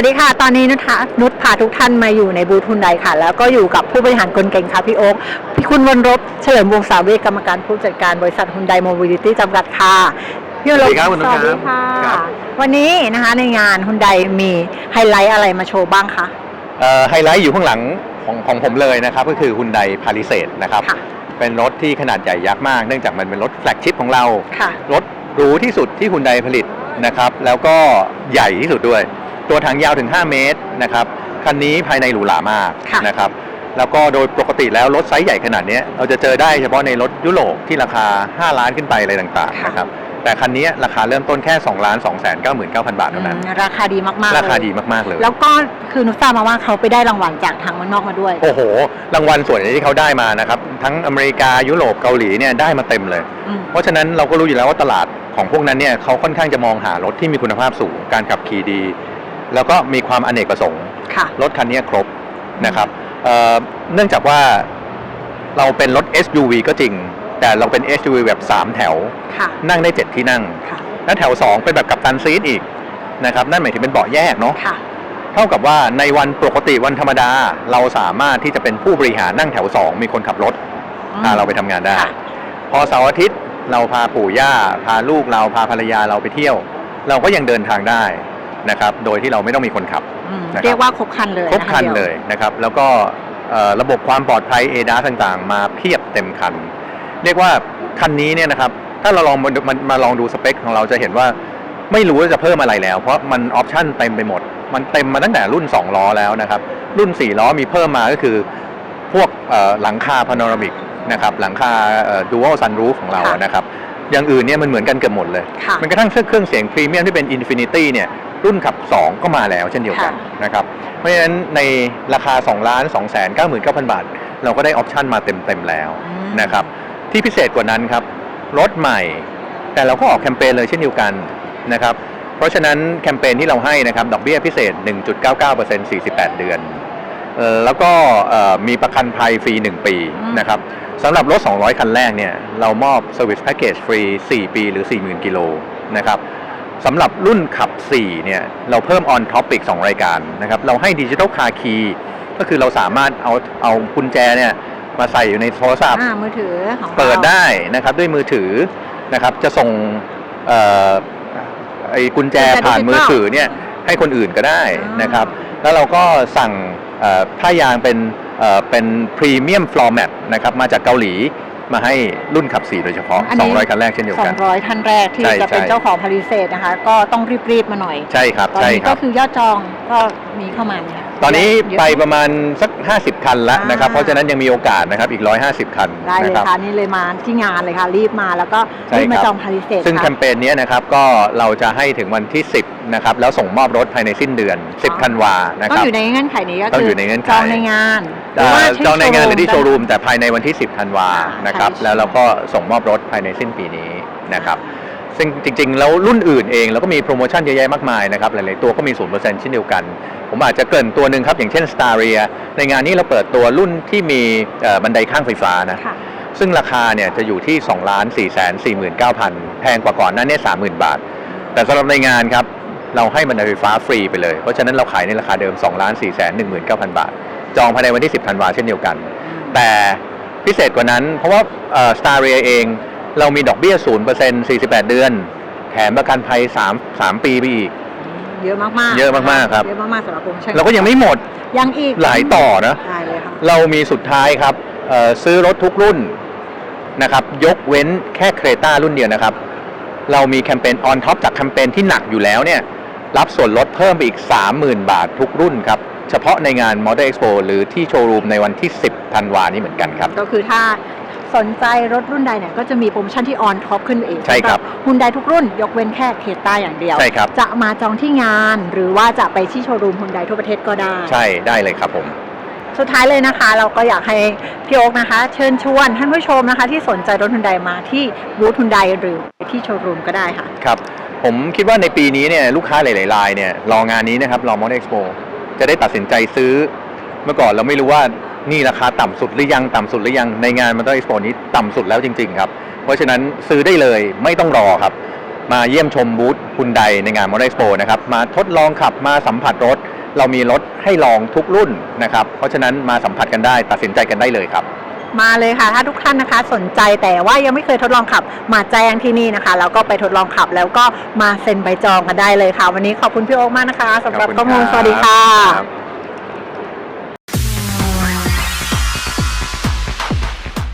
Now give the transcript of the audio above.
วัสดีค่ะ ตอนนี้นุชค่ะนุชพาทุกท่านมาอยู่ในบูธทุนใดค่ะ แล้วก็อยู่กับผู้บริหารคนเก่งค่ะพี่โอ๊คพี่คุณวนรบเฉลิมวงศาเวกกรรมการผู้จัดการบริษัทฮุนไดโมบิลิตี้จำกัดค่ะพี่วนรบสวัสดีครับคุณนุชสวัสดีค่ะครับ วันนี้นะคะในงานฮุนไดมีไฮไลท์อะไรมาโชว์บ้างคะเอ่อไฮไลท์อยู่ข้างหลังของของผมเลยนะครับ ก็คือ Hyundai Palisade นะครับค่ะเป็นรถที่ขนาดใหญ่ยักษ์มากเนื่องจากมันเป็นรถแฟลกชิพของเราค่ะรถหรูที่สุดที่ Hyundai ผลิตนะครับ แล้วก็ใหญ่ที่สุดด้วย ตัวถังยาวถึง 5 เมตรนะครับคันนี้ภายในหรูหรามากค่ะนะครับแล้วก็โดยปกติแล้วรถไซส์ใหญ่ขนาดเนี้ยเราจะเจอได้เฉพาะในรถยุโรปที่ราคา 5 ล้านขึ้นไปอะไรต่างๆค่ะ นะครับแต่คันนี้ราคาเริ่มต้นแค่2ล้าน2 9 9 0 0 0บาทอืเท่านั้นมราคาดีมากๆราคาเลยดีมากๆเลย แล้วก็คือนุชทราบมาว่าเขาไปได้รางวัลจากทางเมืองนอกมาด้วย โอ้โห รางวัลส่วนใหญ่ที่เขาได้มานะครับทั้งอเมริกายุโรปเกาหลีเนี่ยได้มาเต็มเลย อืม เพราะฉะนั้นเราก็รู้อยู่แล้วว่าตลาดของพวกนั้นเนี่ยเขาค่อนข้างจะมองหารถที่มีคุณภาพสูง การขับขี่ดี แล้วก็มีความอเนกประสงค์ ค่ะ รถคันนี้ครบนะครับเอ่อเนื่องจากว่าเราเป็นรถ SUV ก็จริง แต่เราเป็น SUV แบบ 3 แถว ค่ะ นั่งได้ 7 ที่นั่ง ค่ะ และแถว 2 เป็นแบบกัปตันซีทอีกนะครับนั่นหมายถึงเป็นเบาะแยกเนาะ ค่ะ เท่ากับว่าในวันปกติวันธรรมดา เราสามารถที่จะเป็นผู้บริหารนั่งแถวสองมีคนขับรถพาเราไปทำงานได้ ค่ะ พอเสาร์อาทิตย์เราพาปู่ย่า พาลูกเราพาภรรยาเราไปเที่ยว เราก็ยังเดินทางได้ นะครับโดยที่เราไม่ต้องมีคนขับ อืมนะครับ เรียกว่าครบครันเลยครบคันดีวเลยนะครับ แล้วก็เอ่อระบบความปลอดภัย a d a s ต่างๆ มาเพียบเต็มคัน เรียกว่าคันนี้เนี่ยนะครับ ถ้าเราลองมามามาลองดูสเปคของเราจะเห็นว่าไม่รู้ว่าจะเพิ่มอะไรแล้ว เพราะมันออปชั่นเต็มไปหมด มันเต็มมาตั้งแต่รุ่น 2 ล้อแล้วนะครับ รุ่น 4 ล้อมีเพิ่มมาก็คือ พวกเอ่อหลังคาพาโนรามิกนะครับหลังคาดูอัลซันรูฟของเราค่ะนะครับ อย่างอื่นเนี่ยมันเหมือนกันเกือบหมดเลย ค่ะ มันกระทั่งเครื่องเสียงพรีเมียมที่เป็น Infinity เนี่ย รุ่นขับ 2 ก็มาแล้วเช่นเดียวกันค่ะนะครับ เพราะฉะนั้นในราคา 2 ล้าน 2 9 9 0 0 0 บาท เราก็ได้ออปชันมาเต็ม ๆ แล้วอืมนะครับ ที่พิเศษกว่านั้นครับ รถใหม่ แต่เราก็ออกแคมเปญเลยเช่นเดียวกันนะครับ เพราะฉะนั้นแคมเปญที่เราให้นะครับ ดอกเบี้ยพิเศษ 1.99% 48 เดือนเอ่อแล้วก็เอ่อมีประกันภัยฟรี 1 ปีอืมนะครับสำหรับรถ 200 คันแรกเนี่ย เรามอบ Service Package ฟรี 4 ปี หรือ 40,000 กิโลนะครับ สำหรับรุ่นขับ 4 เนี่ย เราเพิ่ม on topic 2 รายการนะครับ เราให้ Digital Car Key ก็คือเราสามารถเอาเอากุญแจเนี่ย มาใส่อยู่ในโทรศัพท์ อ่ามือถือของราเปิดได้นะครับด้วยมือถือนะครับ จะส่งเอ่อไอ้กุญแจกุญแจผ่านดิจิทัลมือถือเนี่ย ให้คนอื่นก็ได้อ่านนะครับ แล้วเราก็สั่งเอ่อผ้ายางเป็นเอ่อเป็นพรีเมียมฟลอร์แมตนะครับมาจากเกาหลี มาให้รุ่นขับ 4 โดยเฉพาะ อันนี้ 200 คันแรกเช่นเดียวสอกันงร้อยท่านแรกที่ใช่จะเป็นใช่ เจ้าของพาริเศษนะคะ ก็ต้องรีบๆมาหน่อย ใช่ครับตอนใช่นี้คก็รับ คือยอดจองก็มีเข้ามาเนี่ยตอนนี้เยอะไปประมาณสัก 50 คันแล้วนะครับ อ่า เพราะฉะนั้นยังมีโอกาสนะครับอีก 150 คันได้เลยนะครับ ค่ะนี่เลยมาที่งานเลยค่ะ รีบมาแล้วก็ใช่รีบมาครับ จองพาริเศษซึ่งแคค่ะ มเปญนี้นะครับก็เราจะให้ถึงวันที่ 10 นะครับ แล้วส่งมอบรถภายในสิ้นเดือน อ๋อ 10ธันวานะต้อคงรับ อยู่ในเงื่อนไขนี้ก็ต้องคืออยู่ในเงื่อนไข จองในงาน หรืเอ่ออว่าที่จองในงานหรือที่โชว์รูมได้แต่ภายในวันที่ 10ธันวาอ่านนะครับใช่แล้วเราก็ส่งมอบรถภายในสิ้นปีนี้นะครับซึ่งจริงๆ แล้วรุ่นอื่นเองเราก็มีโปรโมชั่นเยอะแยะมากมายนะครับ หลายๆ ตัวก็มี 0%เช่นเดียวกัน ผมอาจจะเกริ่นตัวหนึ่งครับ อย่างเช่น Staria ในงานนี้เราเปิดตัวรุ่นที่มีเอ่อบันไดข้างไฟฟ้านะค่ะซึ่งราคาเนี่ยจะอยู่ที่2ล้าน4แสน49,000 แพงกว่าก่อนหนั้นเนี่ย30,000 บาท แต่สำหรับในงานครับ เราให้บันไดไฟฟ้าฟรีไปเลย เพราะฉะนั้นเราขายในราคาเดิม2ล้าน4แสน19,000 บาท จองภายในวันที่ 10ธันวาเช่นเดียวกัน แต่พิเศษกว่านั้น เพราะว่าสตาร์เรียเอง เรามีดอกเบี้ย 0% 48 เดือน แถมประกันภัย 3 3 ปีไปอีก เยอะมากๆ เยอะมากๆครับ เยอะมากๆสำหรับโปรโมชั่นเราก็ยังไม่หมด ยังอีก หลายต่อนะได้เลยค่ะเรามีสุดท้ายครับเอ่อซื้อรถทุกรุ่นนะครับ ยกเว้นแค่เครตารุ่นเดียวนะครับ เรามีแคมเปญออนท็อปจากแคมเปญที่หนักอยู่แล้วเนี่ย รับส่วนลดเพิ่มไปอีก 30,000 บาททุกรุ่นครับ เฉพาะในงาน Model Expo หรือที่โชว์รูมในวันที่ 10ธันวานี้เหมือนกันครับ ก็คือถ้าสนใจรถรุ่นใดเนี่ยก็จะมีโปรโมชั่นที่ออนท็อปขึ้นไปอีกใช่ครับฮุนไดทุกรุ่นยกเว้นแค่เคต้าอย่างเดียวใช่ครับจะมาจองที่งานหรือว่าจะไปที่โชว์รูมฮุนไดทั่วประเทศก็ได้ ใช่ได้เลยครับผม สุดท้ายเลยนะคะ เราก็อยากให้พี่โอ๊กนะคะ เชิญชวนท่านผู้ชมนะคะ ที่สนใจรถฮุนไดมาที่บูธฮุนไดหรือที่โชว์รูมก็ได้ค่ะครับผมคิดว่าในปีนี้เนี่ยลูกค้าหลายๆรายเนี่ยรองานนี้นะครับรอ Model Expo จะได้ตัดสินใจซื้อ เมื่อก่อนเราไม่รู้ว่านี่ราคาต่ำสุดหรือยังต่ำสุดหรือยังในงาน Model Expo นี้ต่ำสุดแล้วจริง ๆ ครับ เพราะฉะนั้นซื้อได้เลยไม่ต้องรอครับ มาเยี่ยมชมบูธคุณใดในงานมอเตอร์ p o นะครับมาทดลองขับมาสัมผัสรถ เรามีรถให้ลองทุกรุ่นนะครับ เพราะฉะนั้นมาสัมผัสกันได้ตัดสินใจกันได้เลยครับ มาเลยค่ะ ถ้าทุกท่านนะคะสนใจแต่ว่ายังไม่เคยทดลองขับ มาแจ้งที่นี่นะคะ แล้วก็ไปทดลองขับแล้วก็มาเซ็นใบจองกันได้เลยค่ะ วันนี้ขอบคุณพี่โอ๊คมากนะคะสำหรับขอบคุณข้อมูลครับสวัสดีค่ะครับ